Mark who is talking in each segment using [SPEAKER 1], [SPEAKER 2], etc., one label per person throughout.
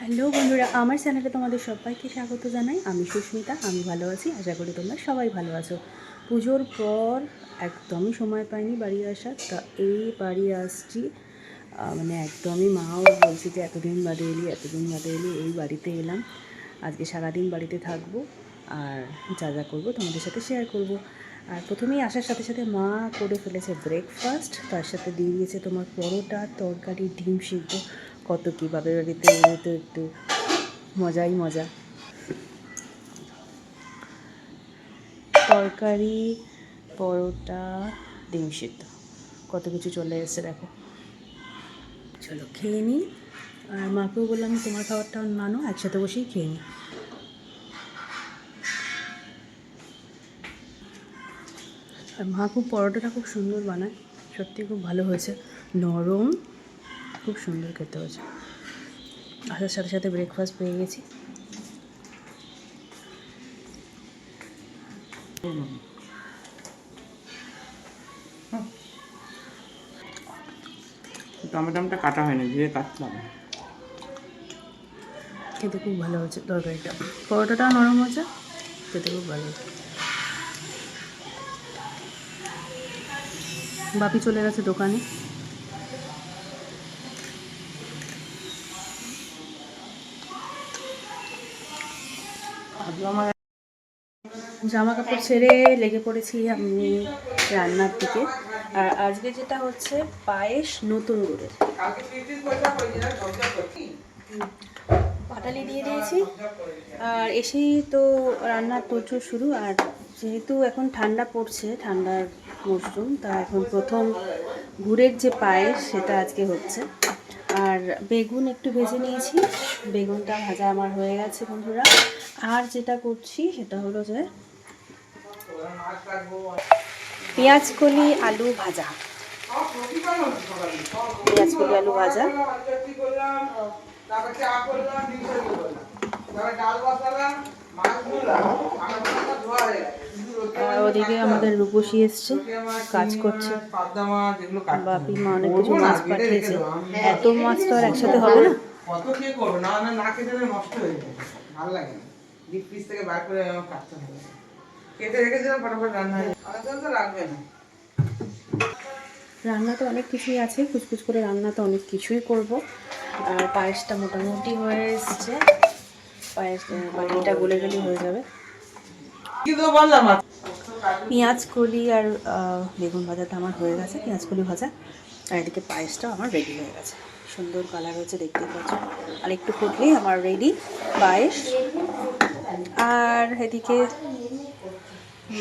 [SPEAKER 1] Hello বন্ধুরা, আমার চ্যানেলে তোমাদের সবাইকে স্বাগত জানাই। আমি সুস্মিতা, আমি ভালো আছি, আশা করি তোমরা সবাই ভালো আছো। পুজোর পর একদমই সময় পাইনি বাড়ি আসার, তা এই বাড়ি আসছি মানে একদমই মাও বলছে যে এতদিন বাদে এলি, এতদিন বাদে এলি, এই বাড়িতে এলাম। আজকে সারাদিন বাড়িতে থাকব আর যা যা করব তোমাদের সাথে শেয়ার করব। আর প্রথমেই আসার সাথে সাথে মা করে ফেলেছে ব্রেকফাস্ট তার সাথে দিয়ে দিয়েছে তোমার পরোটা, তরকারি, ডিম সিদ্ধ। কত কী বাপের বাড়িতে এলে তো একটু মজাই মজা। তরকারি, পরোটা, ডিম সিদ্ধ, কত কিছু চলে এসেছে দেখো। চলো খেয়ে নিই আর মাকেও বললাম তোমার খাবারটা নানো একসাথে বসেই খেয়ে নিই আর মা খুব পরোটাটা খুব সুন্দর বানায়, সত্যি খুব ভালো হয়েছে। নরম খুব সুন্দর খেতে হয়েছে। আসার সাথে সাথে ব্রেকফাস্ট পেয়ে গেছি।
[SPEAKER 2] টমেটোটা কাটা হয়নি কাটতে হবে
[SPEAKER 1] খেতে খুব ভালো হয়েছে তরকারিটা। পরোটাটাও নরম হয়েছে খেতে খুব ভালো হয়েছে। বাপি চলে গেছে দোকানে। জামা কাপড় ছেড়ে লেগে পড়েছি আমি রান্নার দিকে। আর আজকে যেটা হচ্ছে পায়েস নতুন গুড়ের। পাটালি দিয়ে দিয়েছি। আর এসেই তো রান্নার তোড়জোড় শুরু। আর যেহেতু এখন ঠান্ডা পড়ছে ঠান্ডার মরশুম তা এখন প্রথম গুড়ের যে পায়েস সেটা আজকে হচ্ছে। আর বেগুন একটু ভেজে নিয়েছি। বেগুনটা ভাজা আমার হয়ে গেছে বন্ধুরা। আর যেটা করছি সেটা হলো যে পেঁয়াজ কলি, আলু ভাজা। পেঁয়াজ কলি, আলু ভাজা। ওদিকে আমাদের রূপসী এসছে, কাজ করছে। বাপি মা অনেক কিছু মাছ পাঠিয়েছে। এত মাছ তো আর একসাথে হবে না?
[SPEAKER 2] কত কে করবে? না না খেতে নষ্ট হয়ে যাবে। ভালো লাগে না। ডিপ থেকে বার করে কাটতে হবে। কেটে রেখেছিলাম ফটাফট রান্না হয়ে তো রাখবে না।
[SPEAKER 1] রান্না তো অনেক কিছুই আছে কুচকুচ করে রান্না তো অনেক কিছুই করব। আর পায়েসটা মোটামুটি হয়ে এসছে। পায়েস বাকিটা গলে গেলেই হয়ে যাবে। পেঁয়াজ কলি আর বেগুন ভাজাটা আমার হয়ে গেছে পেঁয়াজ কলি ভাজা। আর এদিকে পায়েসটাও আমার রেডি হয়ে গেছে। সুন্দর কালার হয়েছে দেখতে পাচ্ছ? আর একটু ফুটলেই আমার রেডি পায়েস। আর এদিকে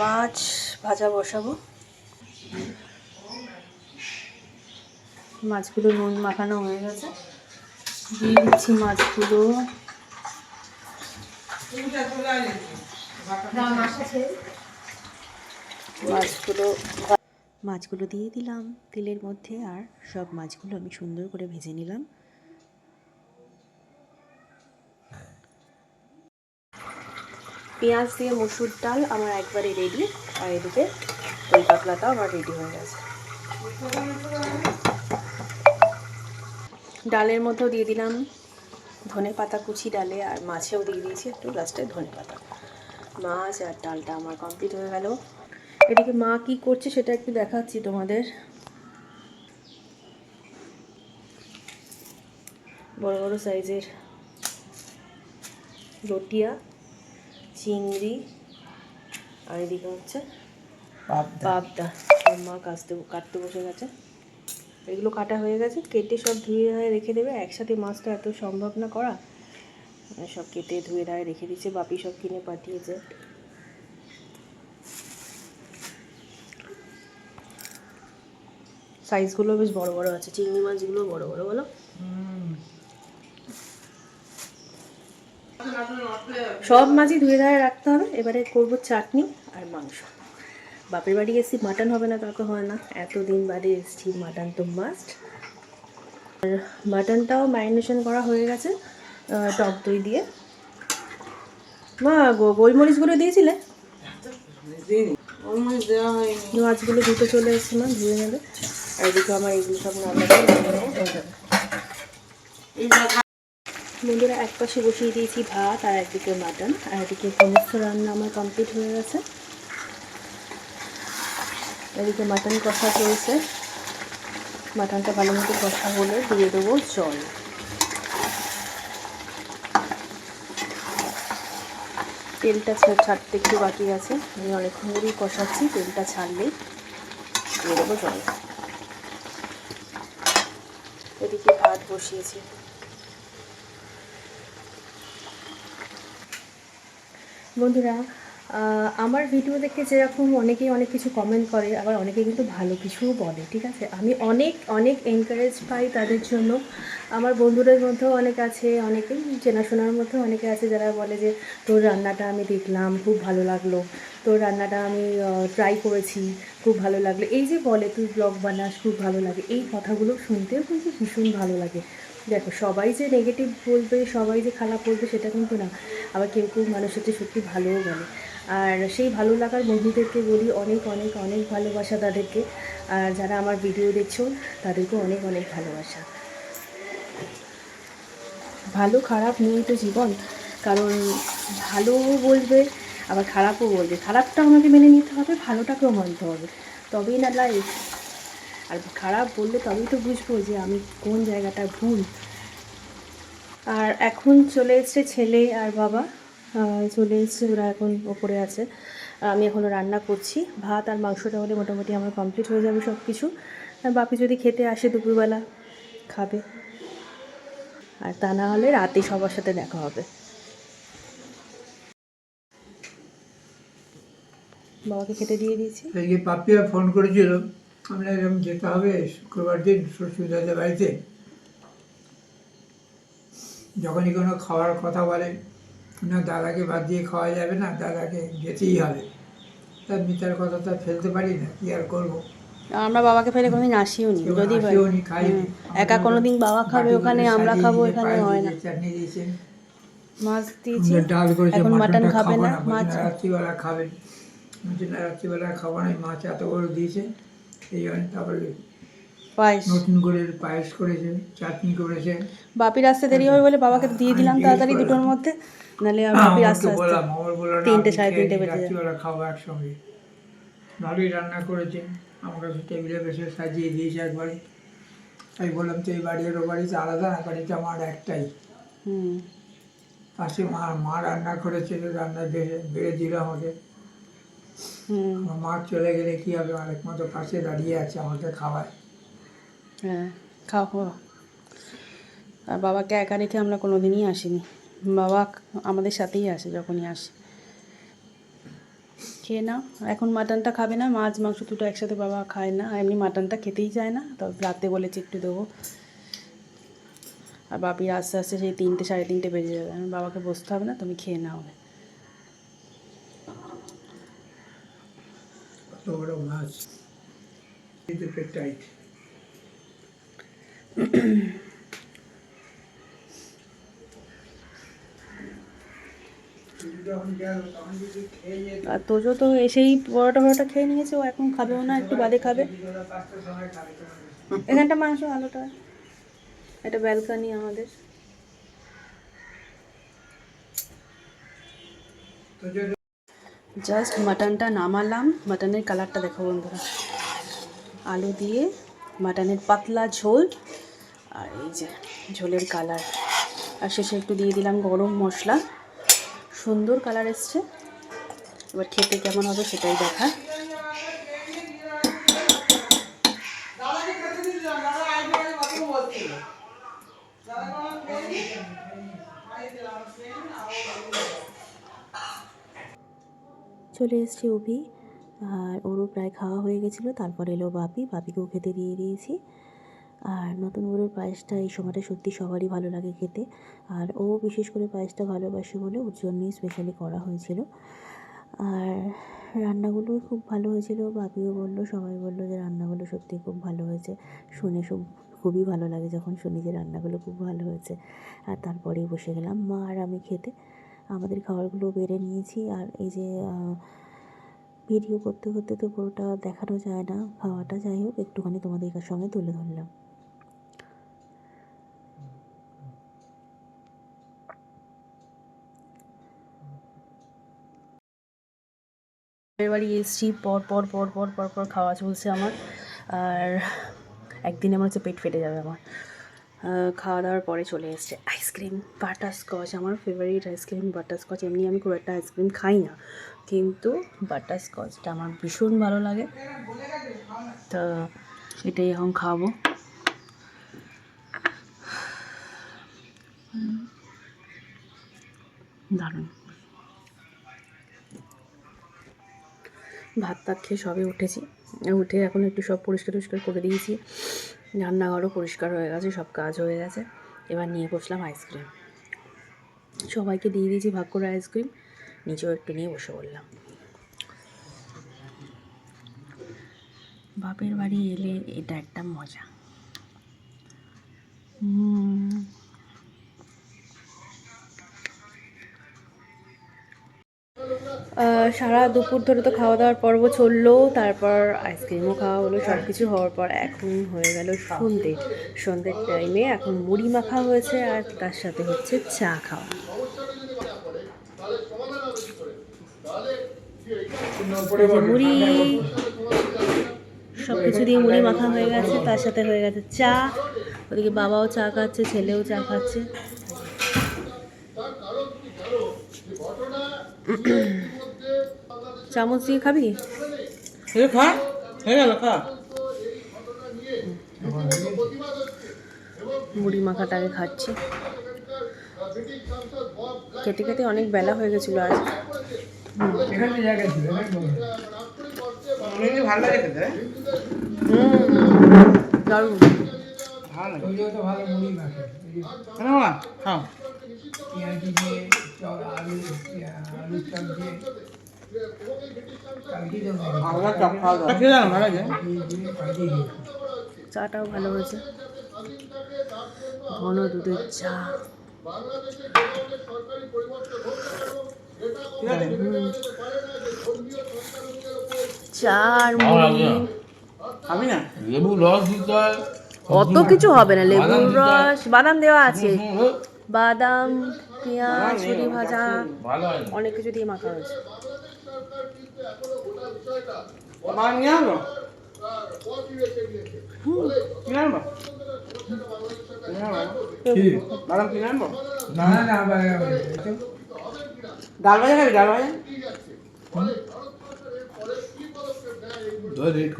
[SPEAKER 1] মাছ ভাজা বসাবো। মাছগুলো নুন মাখানো হয়ে গেছে। দিয়ে দিচ্ছি মাছগুলো। মাছগুলো মাছগুলো দিয়ে দিলাম তেলের মধ্যে আর সব মাছগুলো আমি সুন্দর করে ভেজে নিলাম। পেঁয়াজ দিয়ে মসুর ডাল আমার একবারে রেডি আর এদিকে দই পাতলাটাও আমার রেডি হয়ে গেছে। ডালের মধ্যেও দিয়ে দিলাম ধনে পাতা কুচি ডালে আর মাছেও দিয়ে দিয়েছি একটু লাস্টে ধনে পাতা। মাছ আর ডালটা আমার কমপ্লিট হয়ে গেল। এদিকে মা কি করছে সেটা একটু দেখাচ্ছি তোমাদের। বড় বড় সাইজের রটিয়া চিংড়ি আর এদিকে হচ্ছে পাবদা। মা কাটতে কাটতে বসে গেছে। এগুলো কাটা হয়ে গেছে কেটে সব ধুয়ে ধায়ে রেখে দেবে। একসাথে মাছটা এত সম্ভব না করা। আর সব কেটে ধুয়ে ধায়ে রেখে দিচ্ছে বাপি সব কিনে পাঠিয়েছে। সাইজগুলো বেশ বড় বড় আছে চিংড়ি মাছগুলো বড় বড় বলো? সব মাছই ধুয়ে ধায়ে রাখতে হবে। এবারে করব চাটনি আর মাংস। বাপের বাড়ি এসেছি মাটন হবে না তাকে হয় না। এতদিন বাদে এসেছি মাটন তো মাস্ট আর মাটনটাও ম্যারিনেশন করা হয়ে গেছে টক দই দিয়ে। মা গো- গোলমরিচগুলো দিয়েছিলে? মাছগুলো ধুতে চলে এসেছে মা ধুয়ে নেবে। আর এদিকে আমার এগুলো সব যাবে। বন্ধুরা, এক পাশে বসিয়ে দিয়েছি ভাত আর একদিকে মাটন। আর এদিকে সমস্ত রান্না আমার কমপ্লিট হয়ে গেছে। এদিকে মাটন কষা চলছে। মাটনটা ভালো মতো কষা হলে দিয়ে দেবো জল। তেলটা ছাড়তে একটু বাকি আছে। আমি অনেকক্ষণ ধরেই কষাচ্ছি, তেলটা ছাড়লেই দিয়ে দেবো জল। এদিকে ভাত বসিয়েছি। বন্ধুরা আমার ভিডিও দেখে যেরকম অনেকেই অনেক কিছু কমেন্ট করে, আবার অনেকে কিন্তু ভালো কিছুও বলে, ঠিক আছে? আমি অনেক অনেক এনকারেজ পাই তাদের জন্য। আমার বন্ধুদের মধ্যেও অনেক আছে, অনেকেই চেনাশোনার মধ্যেও অনেকে আছে যারা বলে যে, তোর রান্নাটা আমি দেখলাম, খুব ভালো লাগল। তোর রান্নাটা আমি ট্রাই করেছি, খুব ভালো লাগল। এই যে বলে, তুই ব্লগ বানাস, খুব ভালো লাগে। এই কথাগুলো শুনতেও কিন্তু ভীষণ ভালো লাগে। দেখো, সবাই যে নেগেটিভ বলবে, সবাই যে খারাপ বলবে, সেটা কিন্তু না। আবার কেউ কেউ মানুষ হচ্ছে সত্যি ভালোও বলে। আর সেই ভালো লাগার বন্ধুদেরকে বলি অনেক অনেক অনেক ভালোবাসা তাদেরকে। আর যারা আমার ভিডিও দেখছ, তাদেরকেও অনেক অনেক ভালোবাসা। ভালো, খারাপ নিয়েই তো জীবন। কারণ ভালো বলবে, আবার খারাপও বলবে। খারাপটা আমাকে মেনে নিতে হবে, ভালোটাকেও মানতে হবে। তবেই না লাইফ আর খারাপ বললে তবেই তো বুঝব যে আমি কোন জায়গাটা ভুল। আর এখন চলে এসছে ছেলে আর বাবা। চলে এসছে, ওরা এখন ওপরে আছে। আমি এখনও রান্না করছি। ভাত আর মাংসটা হলে মোটামুটি আমার কমপ্লিট হয়ে যাবে সব কিছু আর বাপি যদি খেতে আসে দুপুরবেলা, খাবে। আর তা না হলে রাতে সবার সাথে দেখা হবে। বাবাকে খেতে দিয়ে দিয়েছি।
[SPEAKER 3] পাপিয়া ফোন করেছিল আমরা এরকম যেতে হবে শুক্রবার দিন শ্বশুরদাদের বাড়িতে। যখনই কোনো খাওয়ার কথা বলে না দাদাকে বাদ দিয়ে খাওয়া যাবে না দাদাকে যেতেই হবে। তার মিতার কথা তো ফেলতে পারি না কি আর করব?
[SPEAKER 1] আমরা বাবাকে ফেলে কোনোদিন আসিও নি যদি। হুম, একা কোনোদিন বাবা খাবে ওখানে আমরা খাব এখানে হয় না। মাছ দিয়েছি এখন মাটন খাবে না মাছ।
[SPEAKER 3] রাত্রিবেলা খাবেন। রাত্রিবেলা খাব না মাছ এত বড় দিয়েছে। এই জন্য তারপরে
[SPEAKER 1] পায়েস।
[SPEAKER 3] নতুন করে পায়েস করেছে চাটনি করেছে
[SPEAKER 1] বাপির আসতে দেরি হবে বলে বাবাকে দিয়ে দিলাম তাড়াতাড়ি দুটোর মধ্যে। নাহলে বাপির আসতে
[SPEAKER 3] বললাম আমার বলল
[SPEAKER 1] তিনটে সাড়ে তিনটে বেজে যাবে।
[SPEAKER 3] খাব একসঙ্গে। ভালোই রান্না করেছে আমার কাছে টেবিলে বসে সাজিয়ে দিয়েছে একবারে। আমি বললাম তো এই বাড়ি আর ও বাড়িতে আলাদা না বাড়িতে আমার একটাই।
[SPEAKER 1] হুম।
[SPEAKER 3] পাশে মা মা রান্না করেছে রান্না বেড়ে বেড়ে দিল আমাকে। মা চলে গেলে কী হবে? আরেক মতো পাশে দাঁড়িয়ে আছে আমাকে খাওয়ায়।
[SPEAKER 1] হ্যাঁ খাও আর বাবাকে একা রেখে আমরা কোনো দিনই আসিনি। বাবা আমাদের সাথেই আসে যখনই আসে। খেয়ে নাও। এখন মাটনটা খাবে না, মাছ, মাংস দুটো একসাথে বাবা খায় না। এমনি মাটনটা খেতেই চায় না তবে রাতে বলেছে একটু দেবো। আর বাপির আস্তে আস্তে সেই তিনটে, সাড়ে তিনটে বেজে যাবে। বাবাকে বসতে হবে না, তুমি খেয়ে নাও।
[SPEAKER 3] বড় মাছ টাইট
[SPEAKER 1] আর তোজো তো এসেই পরোটা পরোটা খেয়ে নিয়েছে ও এখন খাবেও না একটু বাদে খাবে।
[SPEAKER 3] খাবে
[SPEAKER 1] এখানটা মাংস আলোটা এটা ব্যালকানি আমাদের।
[SPEAKER 3] তো
[SPEAKER 1] জাস্ট মাটনটা নামালাম। মাটনের কালারটা দেখো বন্ধুরা। আলু দিয়ে মাটনের পাতলা ঝোল আর এই যে ঝোলের কালার আর শেষে একটু দিয়ে দিলাম গরম মশলা। সুন্দর কালার এসছে। এবার খেতে কেমন হবে সেটাই দেখা। চলে এসছে অভি। আর ওরও প্রায় খাওয়া হয়ে গেছিল, তারপর এলো বাপি। বাপিকেও খেতে দিয়ে দিয়েছি। আর নতুন বউয়ের পায়েসটা এই সময়টা সত্যি সবারই ভালো লাগে খেতে। আর ও বিশেষ করে পায়েসটা ভালোবাসে বলে ওর জন্যই স্পেশালি করা হয়েছিল। আর রান্নাগুলোও খুব ভালো হয়েছিল। বাপিও বলল, সবাই বলল যে রান্নাগুলো সত্যি খুব ভালো হয়েছে। শুনে সব খুবই ভালো লাগে যখন শুনি যে রান্নাগুলো খুব ভালো হয়েছে। আর তারপরেই বসে গেলাম মা আর আমি খেতে। আমাদের খাবারগুলো বেড়ে নিয়েছি। আর এই যে ভিডিও করতে করতে তো পুরোটা দেখানো যায় না, খাওয়াটা যাই হোক, একটুখানি তোমাদের সঙ্গে তুলে ধরলাম। বাড়ি এসছি, পর পর পর পর পর পর খাওয়া চলছে আমার। আর একদিন আমার হচ্ছে পেট ফেটে যাবে আমার। খাওয়া দাওয়ার পরে চলে এসছে। আইসক্রিম বাটার স্কচ আমার ফেভারিট আইসক্রিম বাটার স্কচ এমনি আমি খুব একটা আইসক্রিম খাই না, কিন্তু বাটার স্কচটা আমার ভীষণ ভালো লাগে। তো এটাই এখন খাব। দারুণ। ভাত টাত খেয়ে সবে উঠেছি। উঠে এখন একটু সব পরিষ্কার টরিষ্কার করে দিয়েছি। রান্নাঘরও পরিষ্কার হয়ে গেছে, সব কাজ হয়ে গেছে। এবার নিয়ে বসলাম আইসক্রিম সবাইকে দিয়ে দিয়েছি ভাগ করে আইসক্রিম নিজেও একটু নিয়ে বসে পড়লাম। বাপের বাড়ি এলে এটা একটা মজা। হুম সারা দুপুর ধরে তো খাওয়া দাওয়ার পর্ব চলল, তারপর আইসক্রিমও খাওয়া হলো সব কিছু হওয়ার পর এখন হয়ে গেল সন্ধ্যে। সন্ধ্যের টাইমে এখন মুড়ি মাখা হয়েছে আর তার সাথে হচ্ছে চা খাওয়া। মুড়ি সব কিছু দিয়ে মুড়ি মাখা হয়ে গেছে, তার সাথে হয়ে গেছে চা। ওদিকে বাবাও চা খাচ্ছে, ছেলেও চা খাচ্ছে। চামচ দিয়ে খাবি?
[SPEAKER 2] খা হয়ে গেল খা।
[SPEAKER 1] মুড়ি মাখাটাকে খাচ্ছি। খেতে খেতে অনেক বেলা হয়ে গেছিল আজ। দারুণ।
[SPEAKER 2] ভালো লাগে।
[SPEAKER 3] ওইগুলো তো ভালো মুড়ি মাখে। এই যে
[SPEAKER 2] কেন বাবা খাও
[SPEAKER 1] চাটাও ভালো হয়েছে। ঘন দুধের চা।
[SPEAKER 2] ঠিক আছে
[SPEAKER 1] চা আর মুড়ি।
[SPEAKER 2] না।
[SPEAKER 4] লেবু রস দিতে হয়।
[SPEAKER 1] অত কিছু হবে না। লেবুর। রস বাদাম দেওয়া আছে। বাদাম পেঁয়াজ ছুরি ভাজা। অনেক কিছু দিয়ে মাখা হয়েছে।
[SPEAKER 2] ডাল ভাজা খাবি ডাল ভাজা?
[SPEAKER 4] রেড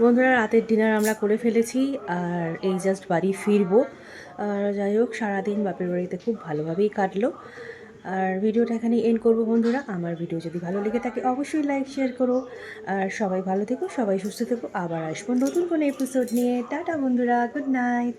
[SPEAKER 1] বন্ধুরা রাতের ডিনার আমরা করে ফেলেছি আর এই জাস্ট বাড়ি ফিরবো। আর যাই হোক, সারাদিন বাপের বাড়িতে খুব ভালোভাবেই কাটলো। আর ভিডিওটা এখানে এন্ড করব বন্ধুরা। আমার ভিডিও যদি ভালো লেগে থাকে, অবশ্যই লাইক শেয়ার করো। আর সবাই ভালো থেকো, সবাই সুস্থ থেকো। আবার আসব নতুন কোনো এপিসোড নিয়ে। টাটা বন্ধুরা গুড নাইট